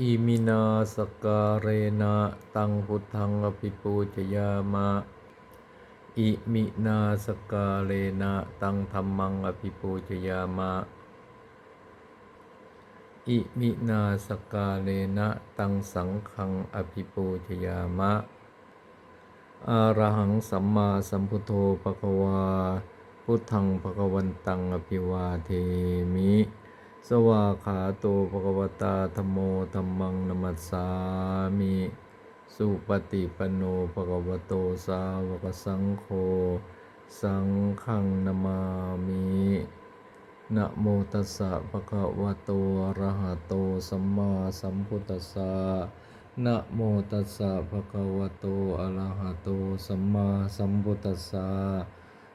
อิมินาสการเรนะตังพุทธังอภิปูชยามะ อิมินาสการเรนะตังธรรมังอภิปูชยามะ อิมินาสการเรนะตังสังฆังอภิปูชยามะอะระหังสัมมาสัมพุทโธภควา พุทธังภควันตังอภิวาเทมิ สวาขาโตภควตาธโมธรรมังนมัสสามิสุปฏิปโนภควโตสาวกสังโฆสังฆังนามามินะโมตัสสะภะคะวะโตอะระหะโตสัมมาสัมพุทธัสสะนะโมตัสสะภะคะวะโตอะระหะโตสัมมาสัมพุทธัสสะ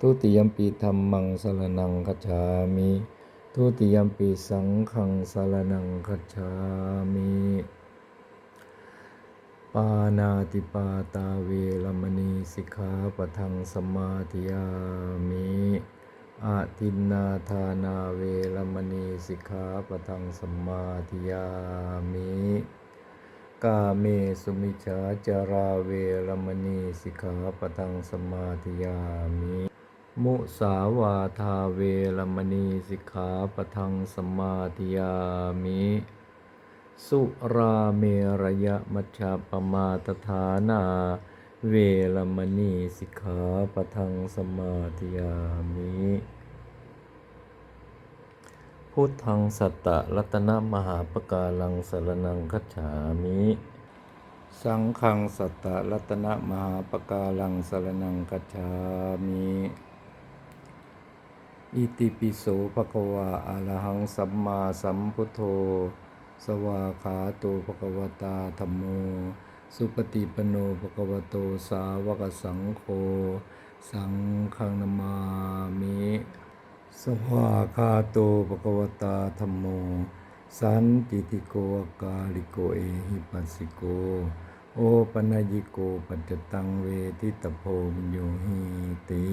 ทุติยมปีธัมมังสารนังคัจามิทุติยมปีสังฆังสารนังคัจามิปานาติปาตาเวรมณีสิกขาปทังสมาธิยามิอาทินนาทานาเวรมณีสิกขาปทังสมาธิยามิกาเมสุมิชาจาราเวรมณีสิกขาปทังสมาธิยามิ มุสาวาทาเวรมณีสิกขาปทังสมาธิยามิ สุราเมระยะมัชฌะปมาตฐานา เวรมณีสิกขาปทังสมาธิยามิ พุทธังสัตตะรัตนมหาปการังสรนังคัจฉามิ สังฆังสัตตะรัตนมหาปการังสรนังคัจฉามิ อิติปิโสภะควะอะระหังสัมมาสัมพุทโธ สวาขาโตภะควตาธัมโม สุปฏิปโนภะควโตสาวกสังโฆ สังฆนามามิ สวาคาโตภะควตาธัมโม สันติติโกอากาลิโกเอหิปัสสิโก โอปัญญิโกปัจจตังเวทิตโพมิโยหิติ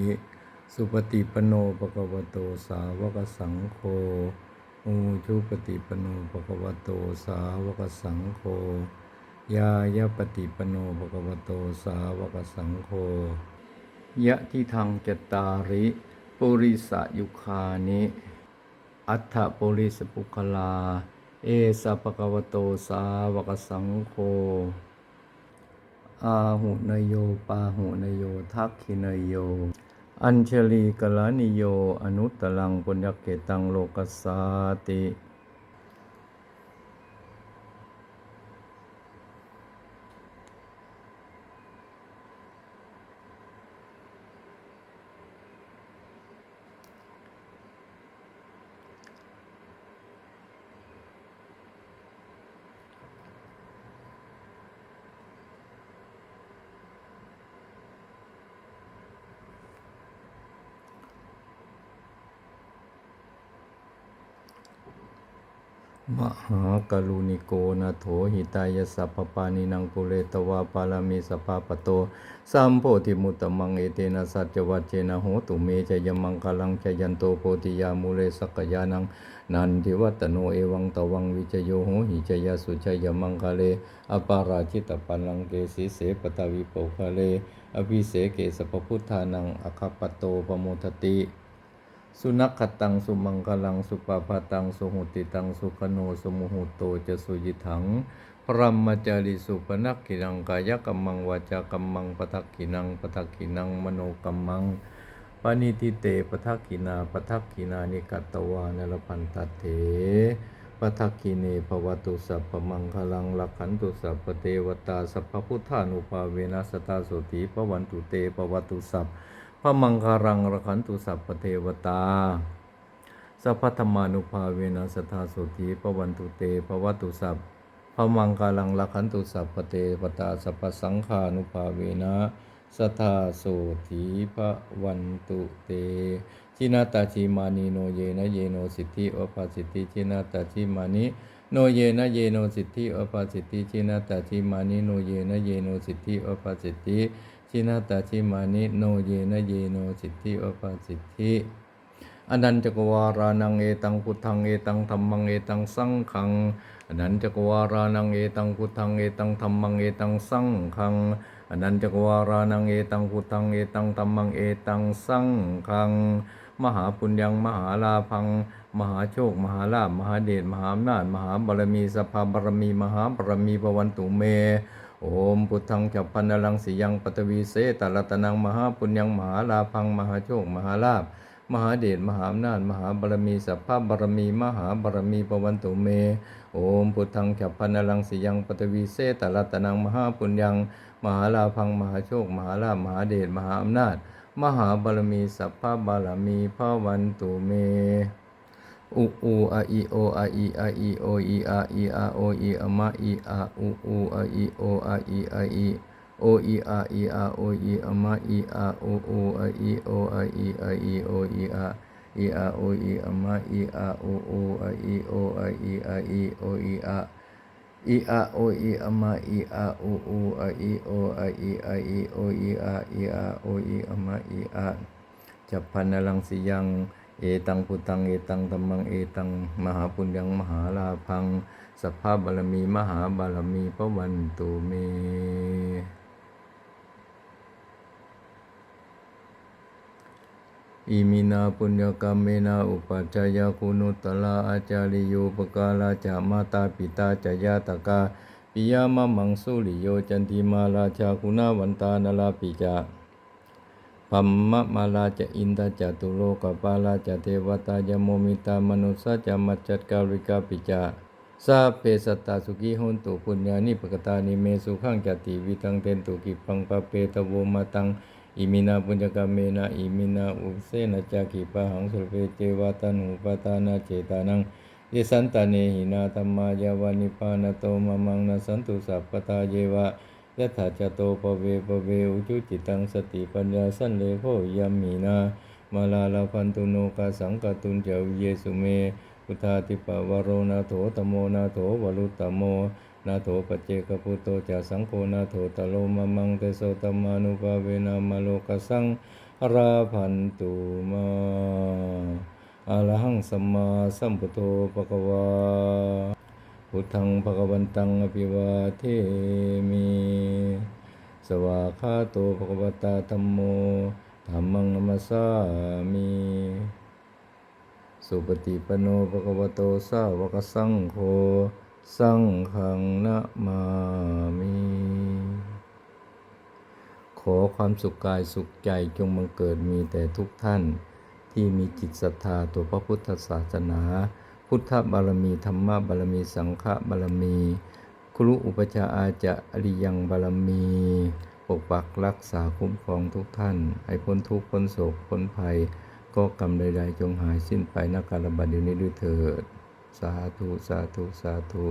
สุปฏิปโนภะคะวโตสาวกสังโฆอูชุปฏิปโนภะคะวโตสาวกสังโฆยายปฏิปโนภะคะวโตสาวกสังโฆยะทิทังจตาริปุริสยุคานิ อัฏฐปุริสปุคลา เอสะภะคะวโตสาวกสังโฆอาหุนโยปาหุนโยทักขินโย อัญเชลีกลานิโย อนุตตลังปุญญเกตังโลกัสสาติ มหากรุณิโกนาโถหิตายสัพพปานินังปุเรตวาปาลามิสภาปโตสัมโพธิมุตตมังเอเตนะสัจวัจเจนะโหตุเมจยมังคลังจยันโตโพธิยามุเลสักยานังนันทิวัตโนเอวังตวังวิจโยโหหิจยสุจยมังคะเลอปาราชิตปันลังเกสีเสปตวิโปคะเลอภิเสเกสพพุทธานังอคปโตปโมทติ สุนัขตังสุมังคลังสุปาปาตังสุหุติตังสุขโนสุมุหุโตจะสุยิถังพรหมจาริสุปนักกินังกายกัมมังวาจากัมมังปทักกินังปทักกินังมโนกัมมังปณิทิเตปทักกินาปทักกินานิกัตตวานรพันตเถปทักกิเนภวตุสัพพมังคลังลักขันตุสัพพเทวตาสัพพพุทธานุภาเวนัสตาโสติปวันตุเตปวัตุสัพพ ระมังคารังระขันตุสัพเทวตา สัพพธรรมานุภาเวนัสทธาสุธีปวันตุเตปวัตุสัพพระมังกาลังลักขันตุสัพเตปตาสัพพสังฆานุภาเวนะสัทธาโสถีพระวันตุเตชินาตาชิมานีโนเยนะเยโนสิทธิอภาสิทธิชินาตาชิมานิโนเยนะเยโนสิทธิอภาสิทธิชินาตาชิมานิโนเยนะเยโนสิทธิอภาสิทธิ ชินาตาชิมานิโนเยนะเยโนสิทธิอภาสิทธิอนันจกวารานังเอตังพุทธังเอตังธรรมังเอตังสังฆังอนันจกวารานังเอตังพุทธังเอตังธรรมังเอตังสังฆังอนันจกวารานังเอตังพุทธังเอตังธรรมังเอตังสังฆัง มหาปุญญังมหาลาพัง มหาโชค มหาลาภมหาเดชมหาอำนาจมหาบารมีสภาบารมีมหาบารมีปวันตุเม โอมพุทธังจับพันลังสียังปตวีเสตรัตนังมหาปุญญังมหาลาพังมหาโชคมหาลาภมหาเดชมหาอำนาจมหาบารมีสัพพะบารมีมหาบารมีปวันตุเม โอมพุทธังจับพันลังสียังปตวีเสตรัตนังมหาปุญญัง มหาลาพังมหาโชค มหาลาภมหาเดชมหาอำนาจ มหาบารมีสัพพะบารมีพวันตุเม อุอูอะอีโออะอีอะอีโออีอะอีอะโออีอะมะอีอะอุอูอะอีโออะอีอะอีโออีอะอีอะโออีอะมะอีอะอุอูอะอีโออะอีอะอีโออีอะอีอะโออีอะมะอีอะอุอูอะอีโออะอีอ เอตังพุตังเอตังธรรมังเอตังมหาปุญญังมหาลาพังสัพพะบารมีมหาบารมีพระวันตุเมอิมินาปุญญกรรมเมนาอุปัชฌายาคุณุตลาอาจาริโยปกาลาจามาตาปิตาจายาตกาปิยามะมังสุริโยจันติมาราชาคุณาวันตานลาปิจา พัมมะมาลาจะอินทจตุโลกปาลาจะเทวตายโมมิตามนุสสะจะมัจจักาลิกาปิจาสาเพสัตตาสุขีหุนตุปุญญานิปกตานิเมสุขังจติวิตังเตนตุกิปังปะเปตโวมาตังอิมินาปุญจกรรมเมนะอิมินาอุเสนะจักขิปะหังสุรเปเจวาตันุปตานาเจตานังเยสันตาเนหินาธรรมายาวานิพานโตมะมังนะสันตุสัพพตาเยวะ ยะถาจโตปะเวปะเวอุจุจิตังสติปัญญาสันเลโพยัมมีนา มาลาลาพันตุโนกาสังกตุนเจวเยสุเมพุทธาติปะวโรนาโถตโมนาโถวลุตตโม นาโถปเจกพุโตจะสังโฆนาโถตโลมมังเตโสตมานุภาเวนะมะโลกัสังราพันตุมาอะระหังสัมมาสัมพุทโธภะคะวา พุทธังภะคะวันตังอภิวาเทมิ สวากาโตภะคะวตาธัมโมธัมมังนัมสสามิ สุปฏิปโนภะคะวโตสาวกสังโฆ สังฆังนะมามิ ขอความสุขกายสุขใจจงบังเกิดมีแต่ทุกท่านที่มีจิตศรัทธาตัวพระพุทธศาสนา พุทธบารมีธรรมบารมีสังฆบารมี ครูอุปชาอาจะอริยังบารมีปกปักรักษาคุ้มครองทุกท่าน ให้พ้นทุกข์พ้นโศกพ้นภัย ก็กรรมใดๆจงหายสิ้นไปนักการบัดเดี๋ยวนี้ด้วยเถิด สาธุ สาธุ สาธุ